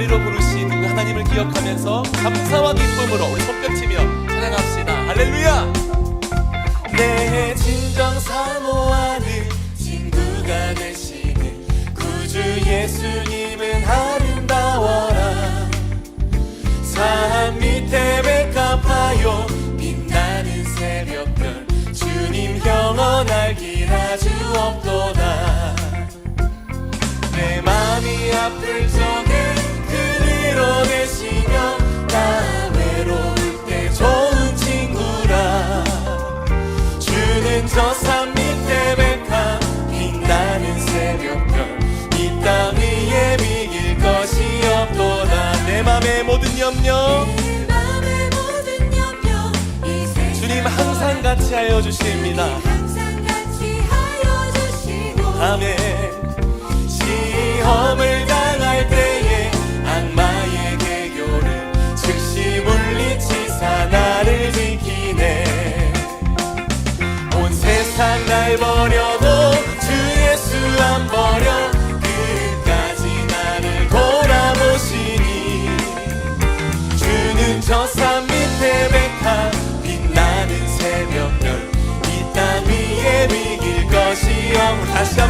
자리로 부르신 그 하나님을 기억하면서 감사와 기쁨으로 우리 손뼉치며 찬양합시다. 할렐루야! 내 진정 사모하는 친구가 되시는 구주 예수님은 아름다워라. 산 밑에 백합하여 빛나는 새벽별 주님 영원할 길 아주 없도다. 내 맘이 아플 적 염려. 주님 항상 같이 하여 주십니다. 아멘. 시험을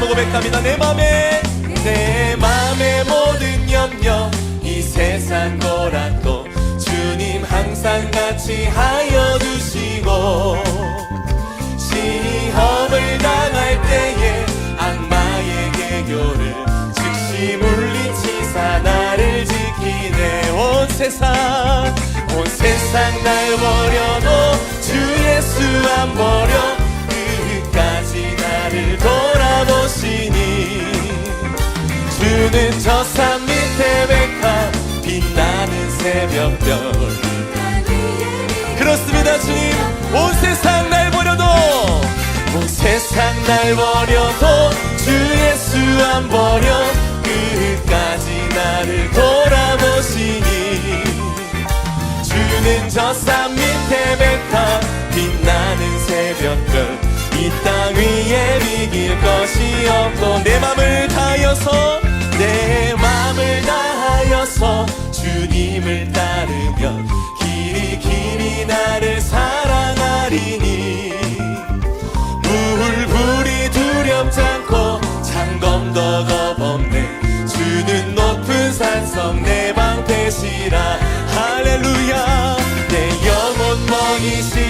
한번 고백합니다. 내 맘에 내 맘의 모든 염려 이 세상 거라도 주님 항상 같이 하여 주시고 시험을 당할 때에 악마의 개교를 즉시 물리치사 나를 지키네. 온 세상 온 세상 날 버려도 주 예수 안 버려 돌아보시니 주는 저 산 밑에 백합 빛나는 새벽별. 그렇습니다 주님. 온 세상 날 버려도 온 세상 날 버려도 주 예수 안 버려 끝까지 나를 돌아보시니 주는 저 산 밑에 백합 내 맘을 다하여서 내 맘을 다하여서 주님을 따르면 길이 길이 나를 사랑하리니. 물불이 두렵지 않고 창검도 겁없네 주는 높은 산성 내 방패시라. 할렐루야. 내 영혼 먹이시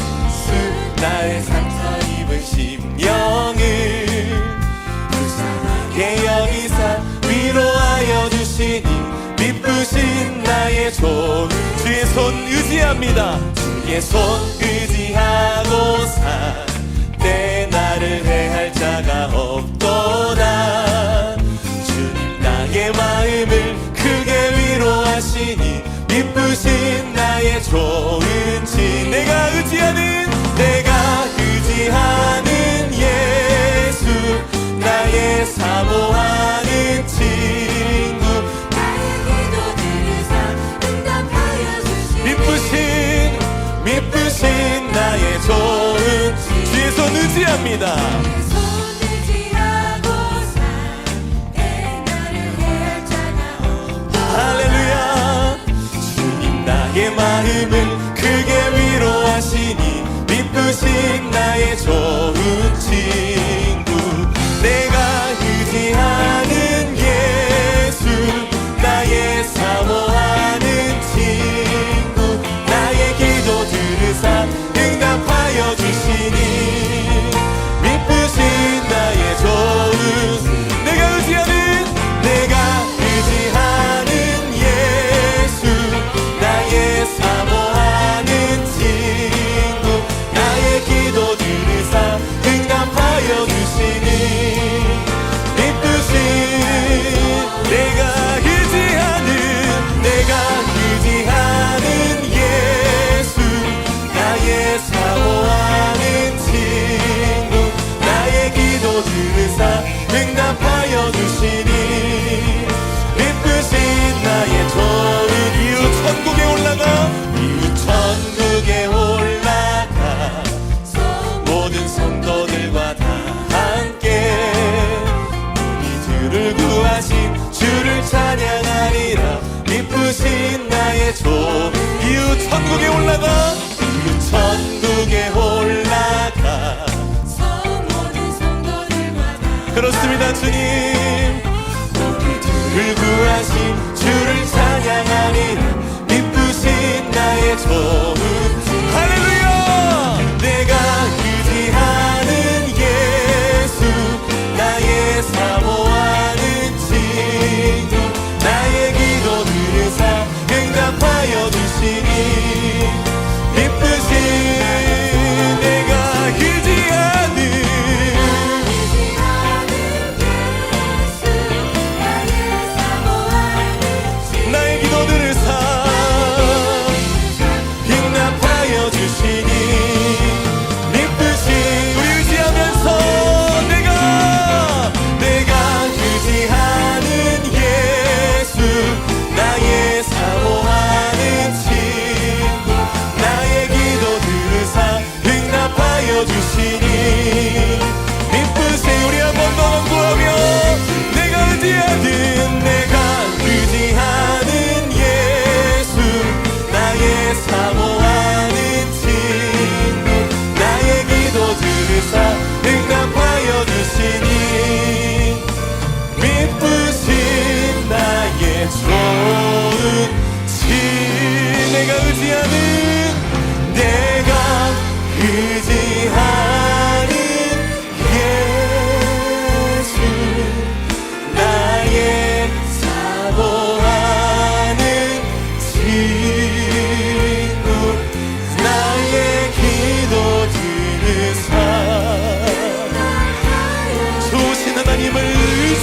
나의 상처 입은 심령을 불쌍하게 여기사 위로하여 주시니 미쁘신 나의 손 주의 손 의지합니다. 주의 손 의지하고사 내 나를 해할 자가 없도다. 주님 나의 마음을 크게 위로하시니 미쁘신 나의 좋은 친 내가 의지하는 사모하는 친구. 나의 기도 들으사 응답하여 주시니 미쁘신 미쁘신 나의 좋은 친 주의 손 의지합니다. 할렐루야. 주님 나의 마음을 크게 위로하시니 미쁘신 나의 좋은 친구 나 천국에 올라가.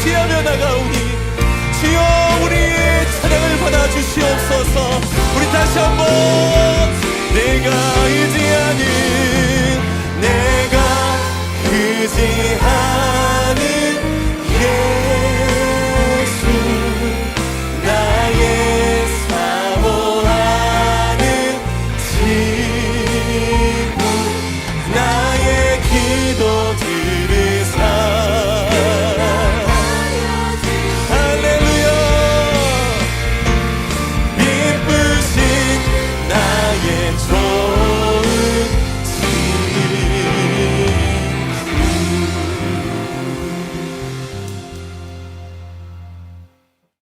취하며 나가오니 주여 우리의 찬양을 받아주시옵소서. 우리 다시 한번 내가 의지하는 내가 의지하는